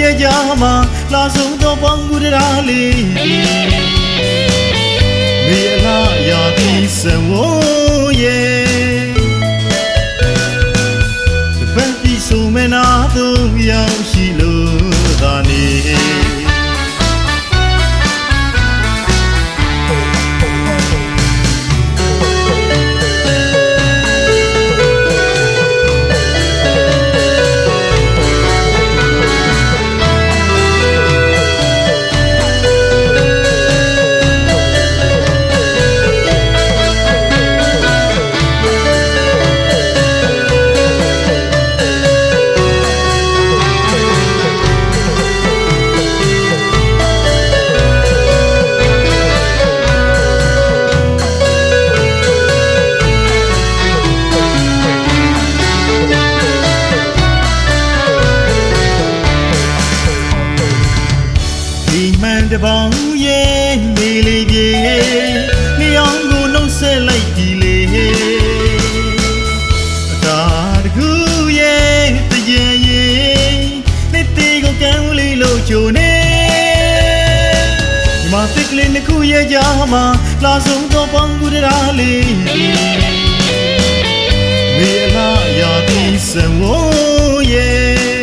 ရဲ့ကြားမှာလာဆုံးသောပေါင်းကူတရားလေးမေအလားရာသီစံဝ ဒီမှာတစ်ကလေးနှစ်ခုရဲ့ကြားမှာလာဆုံးတော့ပေါင်းကူတရားလေးမေလာရာဒီစံဝရဲ့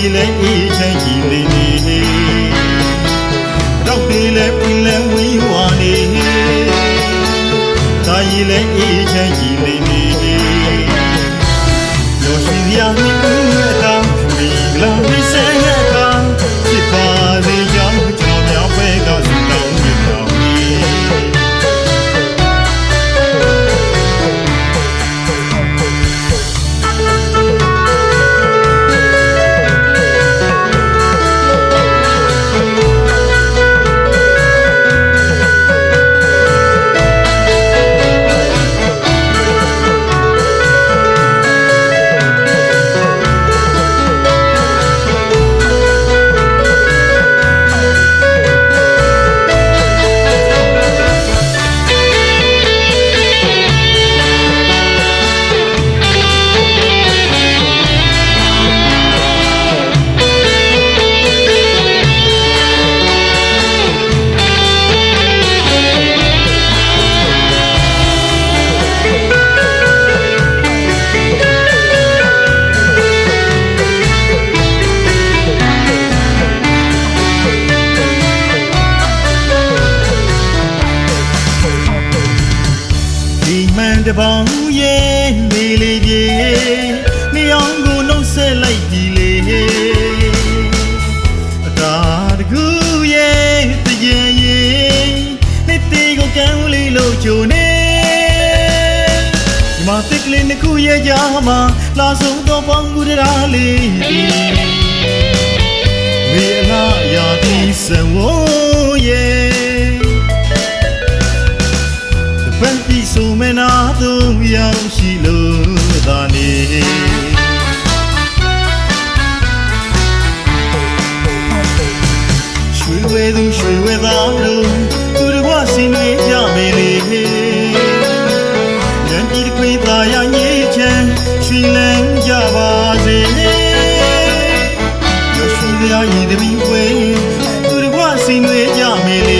ဒါရီလေအေးချမ်းကြည်လေးနေရောက်ပြီလေခွင်လန်းဝီဝနေဒါရီလေအေးချမ်းကြည်လေးနေရောရှိရမည် တပေါင်းရဲ့နေလေးပြေနေအောင်ကိုနှုတ်ဆက်လိုက်ပြီလေအတာတကူရဲ့တကြံရဲ့နေတေကိုကံဝလေးလို့ဂျိုနေဒီမှာတစ်ကလေးနှစ်ခုရဲ့ကြားမှာလာဆုံးတော့ပေါင်းကူတရားလေးမေအလားရာဒီစံဝ ရောက်ရှိလို့သာနေရွှေဝဲသူရွှေဝဲသားတို့သူတကွဆင်းနေကြမေလေညံပြည်ခွေသာရညိချမ်းရွှေလန်းကြပါစေရွှေစရာရည်သမီးဝဲသူတကွဆင်းနေကြမေလေလ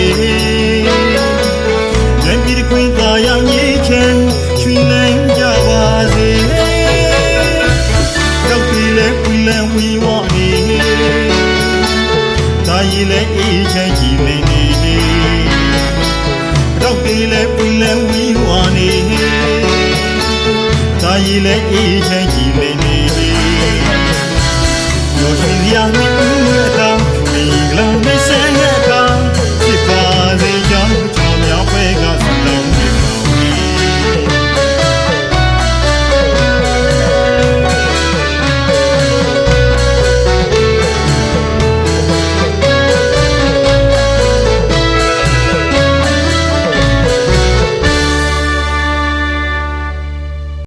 ဒါရီလဲအေးချမ်းကြည်လေးနေရောရှိရမည်